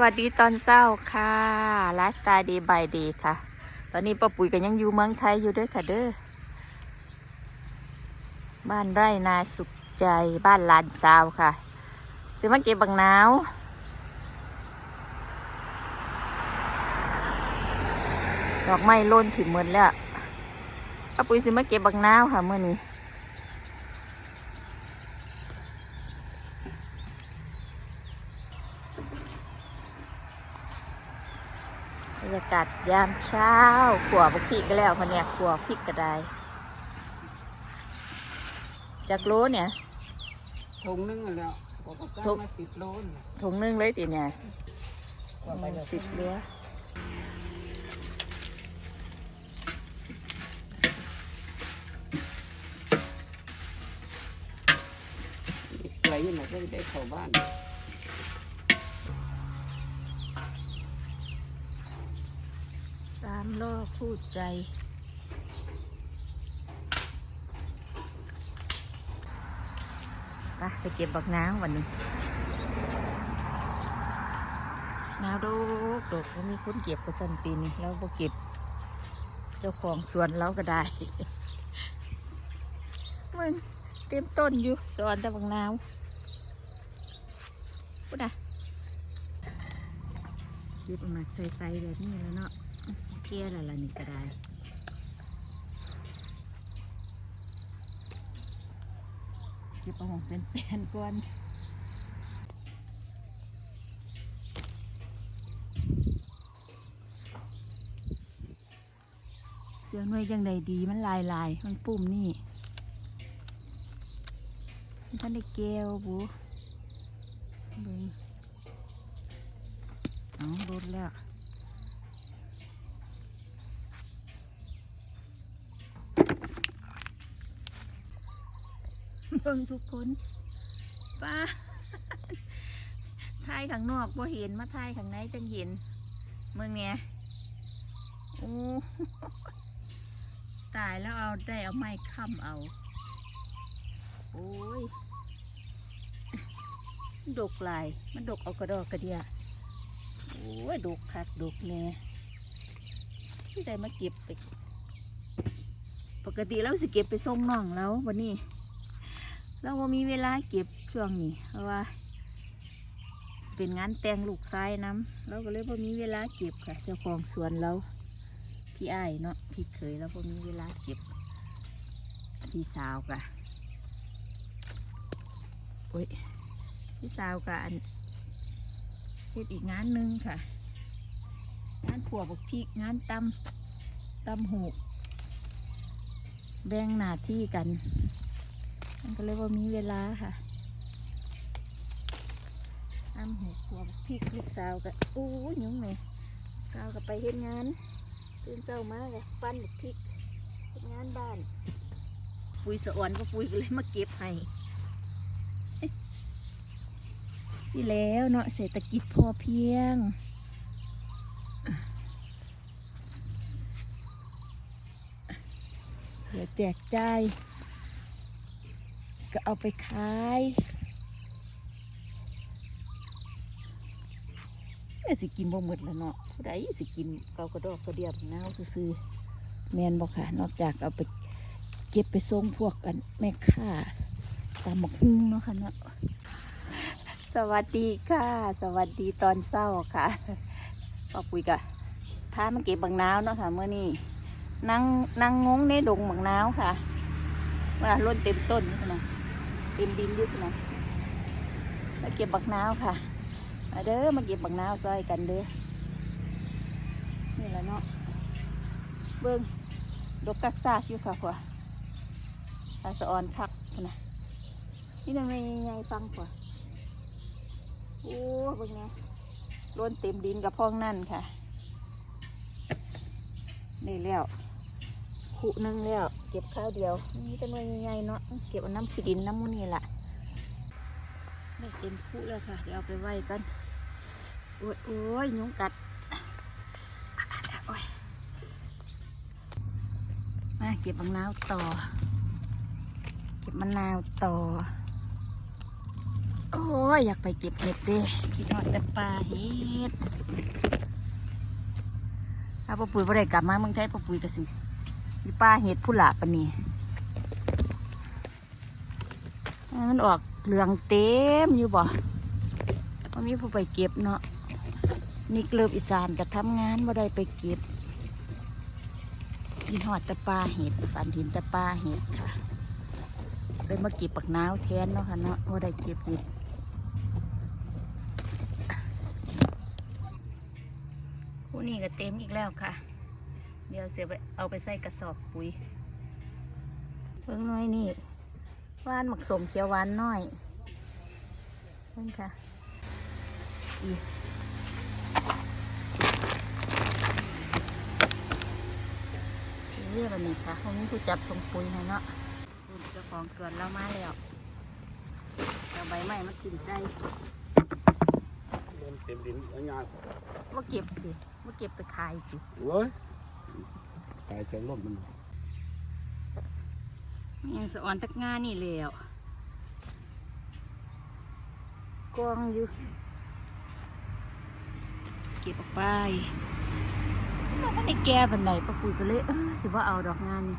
สวัสดีตอนเศร้าค่ะลัสตล์ดีบายดีค่ะ ตอนนี้ป้าปุ๋ยก็ยังอยู่เมืองไทยอยู่ด้วยค่ะเด้อ บ้านไร่นาสุขใจบ้านลานซาวค่ะซื้อมาเก็บบังนาวดอกไม้ล่นถึงหมดแล้วป้าปุ๋ยซื้อมาเก็บบังนาวค่ะเมื่อนี้ บรร ยากาศยามเช้าขัวพวกพริกก็แล้วพะเนี่ยขัวพริกก็ได้จากโลเนี่ยถุงนึงแล้วก็ก็ถุจ้างงมาสิบโลนถุงหนึงเลยติเนี่ยว่าไปเดี๋ยวสิบโลไว้ยังไงก็ได้เข้าบ้าน ลพูดใจไปไปเก็บบักน้ำวันนี้น้ำดกดกว่ามีคนเก็บกระสันปีนี้เราบ่เก็บ เจ้าของสวนเราก็ได้ มึงเต็มต้นอยู่สวนแต่บักน้ำพูดนะเก็บเอามาใส่ๆแบบนี้แล้วเนาะ เพี้ยละละนี่ก็ได้เก็บเอาของเป็นแปนก่อนเสือหน่วยยังไดดีมันลายลายมันปุ่มนี่ท่านได้แก้วบูเบิ่งเอาลดแล้ว บิ่งทุกคนป้าถ่ายข้างนอกบ่เห็นมาถ่ายข้างในจังเห็นเมืองเนี้ยโอ้ตายแล้วเอาได้เอาไม้ค้ำเอา โอ้ยดกลาย มันดกเอากระดอกกระเดียโอ้ยดกคักดกแน่ที่ได้มาเก็บไป ปกติเราสิเก็บไปส่งน้องแล้ววันนี้ เราบ่มีเวลาเก็บช่วงนี้เพราะว่า เป็นงานแต่งลูกชายน้ำเราก็เลยบ่มีเวลาเก็บค่ะ เจ้าของสวนเราพี่ไอ้เนาะพี่เคยเราบ่มีเวลาเก็บ พี่สาวกะโอ้ยพี่สาวกะอันเฮ็ดอีกงานหนึ่งค่ะ งานขัวบกพริกงานตำตำหูแบ่งหน้าที่กัน มันก็เลยว่ามีเวลาค่ะอ้ำหัวขวบพริกลูกสาวกับโอ้ยุ่งเลยสาวกับไปเฮ็ดงานตื่นเช้ามากับปั้นพริกเฮ็ดงานบ้าน ปุยสะอ่อนก็ปุยก็เลยมาเก็บให้สิแล้วเนาะเศรษฐกิจพอเพียงเดี๋ยวแจกจ่าย ก็เอาไปขายแม่สิกินบ่หมดแล้วเนาะผู้ใดสิกินเกากระดอกกระเดียบน้าวซื่อแมนบ่ค่ะ นอกจากเอาไปเก็บไปส่งพวกกันแม่ค้าตามหมกหุ้งเนาะค่ะเนาะสวัสดีค่ะ สวัสดีตอนเช้าค่ะป้าปุ๋ยกะพามาเก็บบังนาวเนาะค่ะเมื่อนี้นั่งนั่งงงในดงบังนาวค่ะว่าล้นเต็มต้นนะ เต็มดินยุบนะมาเก็บบักนาวค่ะมาเด้อมาเก็บบักนาวซอยกันเด้อนี่แหละเนาะเบิ้งดกกักซากอยู่ค่ะขวาตาสะออนคักนะนี่ทำไมยังไงฟังขวาโอ้เบิ้งเนี่ยล้นเต็มดินกับพ้องนั่นค่ะ นี่แล้ว ขุนึงแล้ว เก็บข้าวเดียว นี่จะหน่วยใหญ่เนาะเก็บน้ำขี้ดินน้ำมูนี่แหละได้เต็มคู่แล้วค่ะ เดี๋ยวเอาไปไว้กัน โอ้ยโอ้ยยุงกัดมาเก็บมะนาวต่อ เก็บมะนาวต่อ โอ้ยอยากไปเก็บเห็ดเด้คิดหน่อยแต่ปลาเห็ดถ้าปปุ๋ยบ่ได้กลับมาเมืองไทยปปุ๋ยก็สิ มีปลาเห็ดผู้หลาปะนี่มันออกเหลืองเต็มอยู่บ่ว่ามีผู้ไปเก็บเนาะนี่เกลืออีสานก็ทำงานบ่ได้ไปเก็บกินหอดแต่ปาเห็ดฝันถินแต่ปาเห็ดค่ะเลยมาเก็บปักน้าวแทนเนาะค่ะเนาะบ่ได้เก็บเห็ดคู่นี้ก็เต็มอีกแล้วค่ะ เดี๋ยวเสียไปเอาไปใส่กระสอบปุ๋ยเพิ่งน้อยนี่หวานหมักสมเขียวหวานน้อยเพิ่งค่ะอีเรียกแบบนี้ค่ะเขามีผู้จับตรงปุ๋ยให้เนาะเจ้าของสวนเรามาแล้วเอาใบไม้มาจิ้มใส่เริ่มเต็มดินแล้วงานมาเก็บดิมาเก็บไปขายดิเว้ย ตายใจล่มมันยังสะออนตักงานนี่แล้วกองอยู่ เก็บออกไปมันก็ได้แก่บันไดปะปุยก็เลยเออสิว่าเอาดอกงานนี่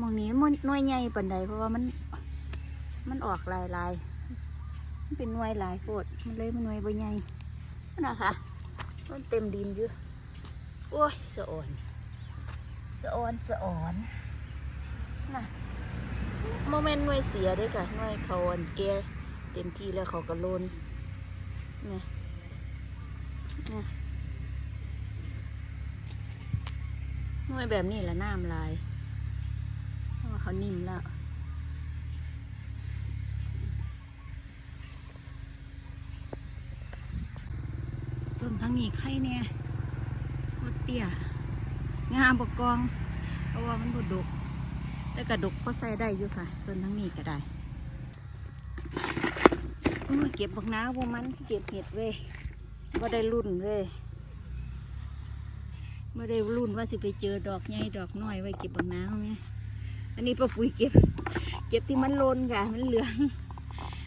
มองนี้มันน่วยใหญ่ปันไดเพราะว่ามัน มันออกลายลายมันเป็นน่วยลายโคตรมันเลยมันน่วยใบใหญ่นั่นนะคะมันเต็มดินอยู่ โอ้ยสะอ่อนสะออนสะอ่อนน่ะโมเมนต์หน่วยเสียด้วยค่ะหน่วยเขาอ่อนแกเต็มที่แล้วเขาก็โลนนี่นี่หน่วยแบบนี้ละน้ำลายเพราะว่าเขานิ่มแล้วต้นทั้งนี้ไข่เนี่ย เตี้ยงามบกกองเพราะว่ามันบดก แต่กระดกก็ใส่ได้อยู่ค่ะต้นทั้งนี้ก็ได้โอ้ยเก็บบักน้าวพวกมันเก็บเห็ดเว้ยว่าได้รุ่นเว้ยไม่ได้รุ่นว่าสิไปเจอดอกใหญ่ดอกน้อยไว้เก็บบักน้าวไงอันนี้ป้าปุ๋ยเก็บ เก็บที่มันโลนค่ะมันเหลือง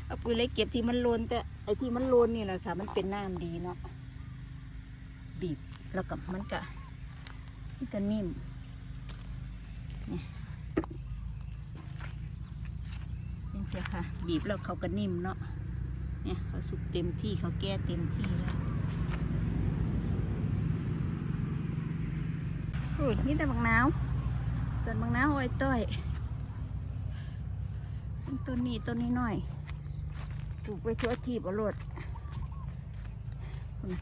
ป้าปุ๋ยเลยเก็บที่มันโลนแต่ไอ้ที่มันโลนนี่แหละค่ะ มันเป็นน้ำดีเนาะบีบ แล้วกับมันก็มันก็นิ่มนี่ยังเสียค่ะ บีบแล้วเขาก็นิ่มเนาะเนี่ยเขาสุกเต็มที่เขาแก้เต็มที่แล้วโอ้ยนี่แต่บางนาว ส่วนบางนาวโอ้ยต้อยต้นนี้ต้นนี้หน่อยปลูกไปทั่วทีบอาโลดพุ่นน่ะ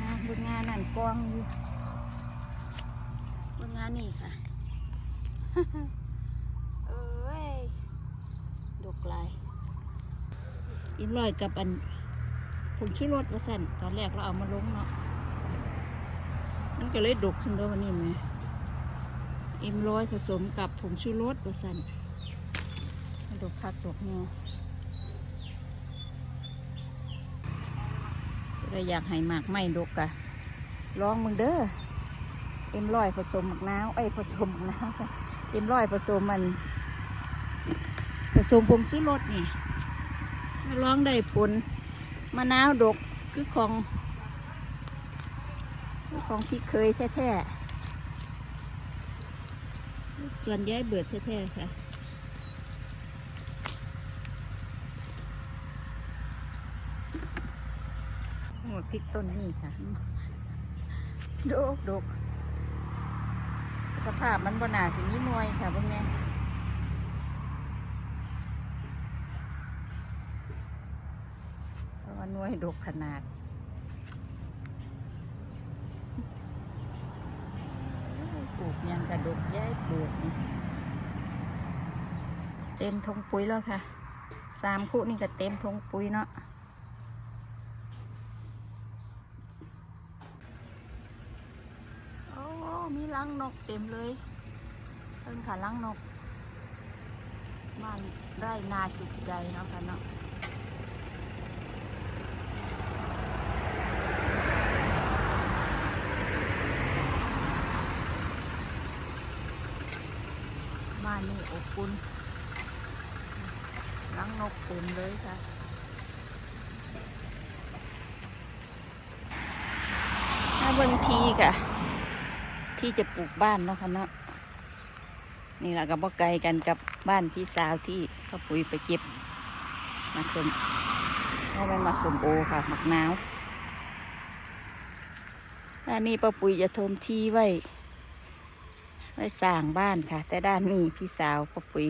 งานบนงานนั่น กองอยู่บนงานนี่ค่ะ เอ้ยดกลายอิมลอยกับอันผงชูรสว่าสั่นตอนแรกเราเอามาลงเนาะ มันก็เลยดกขึ้นด้วยวันนี้ไหมเอ็มร้อยผสมกับผงชูรสว่าสั่นมันดกคักดกเนาะเราอยากให้หมากไม่ดกอะ ลองมึงเด้อเอ็มร้อยผสมหมักน้าวเอ้ยผสมหมักน้าวค่ะเอ็มร้อยผสมมัน ผสมผงชูรสนี่ลองได้ผลมะนาวดกคือของ ของพี่เคยแท้ๆ ส่วนย้ายเบิดแท้ๆค่ะหัวพริกต้นนี่ค่ะ ดกดกสภาพมันบนาสิมีหน่วยค่ะพวกนี้เพราะว่าหน่วยดกขนาดปลูกยังกระดกย้ายปลูกเต็มทงปุ๋ยแล้วค่ะ สามคู่นี่ก็เต็มทงปุ๋ยเนาะ โอ้ มีรังนกเต็มเลยเพิ่งค่ะรังนกบ้านไร่นาสุขใจเนาะค่ะเนาะบ้านนี่อบอุ่นลังนกเต็มเลยค่ะถ้าเบิ่งทีค่ะ ที่จะปลูกบ้านเนาะค่ะเนาะนี่แหละกับบ่ไกลกันกับบ้านพี่สาวที่เขาปุ๋ยไปเก็บมักสมเอาเป็นมักสมโอค่ะมักหนาวด้านนี้ป้าปุ๋ยจะทมที่ไว้ ไว้สร้างบ้านค่ะ แต่ด้านนี้พี่สาวป้าปุ๋ย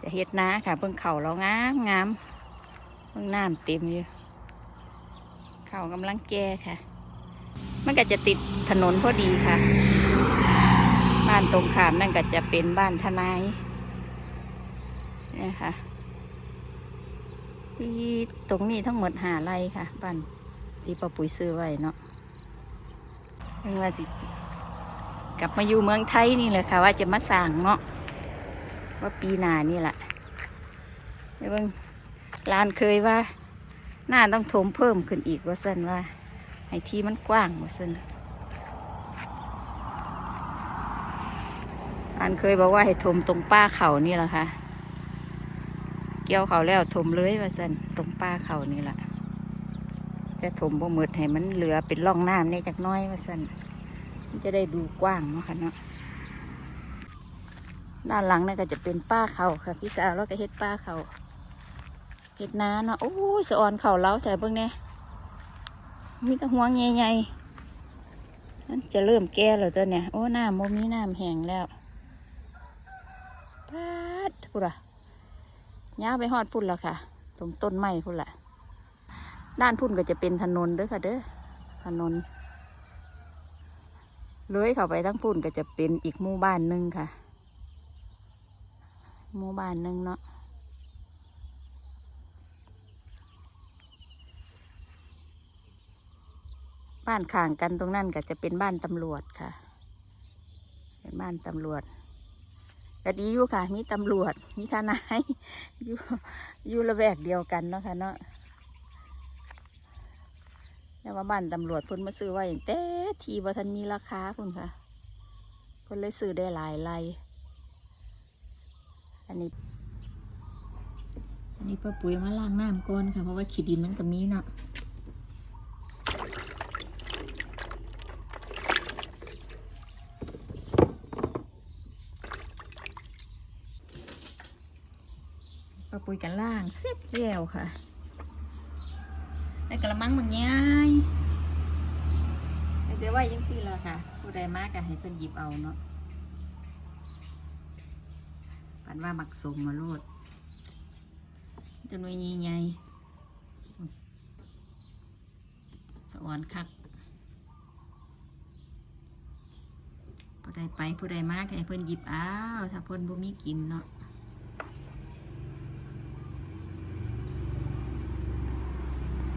จะเฮ็ดนาค่ะเบิ่งเข่าเรางามงามเบิ่งน้ำเต็มอยู่ เขากำลังแก่ค่ะ มันก็จะติดถนนพอดีค่ะ บ้านตรงข้ามนั่นก็จะเป็นบ้านทนายนี่ค่ะ ที่ตรงนี้ทั้งหมดหาไรค่ะ บ้านที่ป้าปุ๋ยซื้อไว้เนาะเพิ่งว่าสิกลับมาอยู่เมืองไทยนี่แหละค่ะ ว่าจะมาสั่งเนาะว่าปีหน้านี่แหละเดี๋ยวเบิ่งร้านเคยว่า หน้าต้องถมเพิ่มขึ้นอีกว่าสันว่าให้ที่มันกว้างว่าสันร้านเคยบอกว่าให้ถมตรงป้าเขานี่แหละค่ะ เกี่ยวเขาแล้วถมเลยว่าสันตรงป้าเขานี่แหละแต่ถมบ่หมดให้มันเหลือเป็นร่องน้ำนี่จักน้อยว่าสันมันจะได้ดูกว้างเนาะค่ะเนาะด้านหลังนี่ก็จะเป็นป้าเขาค่ะพี่สาวแล้วก็เฮ็ดป้าเขา เฮ็ดนาเนาะโอ้ยสะออนเขาเล้าแต่เบิ่งเนี่ยมีแตะห่วงใหญ่ๆมันจะเริ่มแก่แล้วตัวเนี่ยโอ้น้ำโมมีน้ำแห้งแล้วปาดพุ่นอะย้าไปฮอดพุ่นแล้วค่ะ ตรงต้นไม้พุ่นละด้านพุ่นก็จะเป็นถนนเด้อค่ะเด้อถนนเลื้อยเข้าไปทั้งพุ่นก็จะเป็นอีกหมู่บ้านหนึ่งค่ะหมู่บ้านหนึ่งเนาะ บ้านข้างกันตรงนั้นก็จะเป็นบ้านตำรวจค่ะ เป็นบ้านตำรวจก็ดีอยู่ค่ะ มีตำรวจ มีทนายอยู่อยู่ระแวกเดียวกันเนาะค่ะเนาะแต่ว่าบ้านตำรวจพิ่นมาซื้อไว้ตั้งแต่ทีว่าทันมีราคาพุ่นค่ะพิ่นเลยซื้อได้หลายไร่อันนี้ อันนี้ป้าปุ๋ยมาล้างน้ำก่อนค่ะ เพราะว่าขี้ดินมันก็มีเนาะป้าปุ๋ย กันล่างเสร็จแล้วค่ะในกระมังมันย้ายเสียไว้ยังสี่แล้วค่ะ ผู้ใดมากก็ให้เพิ่นหยิบเอาเนาะปันว่ามักสมมาโลดจนวยใหญ่สะอ่อนคักผู้ใดไปผู้ใดมากให้เพิ่นหยิบเอาถ้าเพิ่นบ่มีกินเนาะ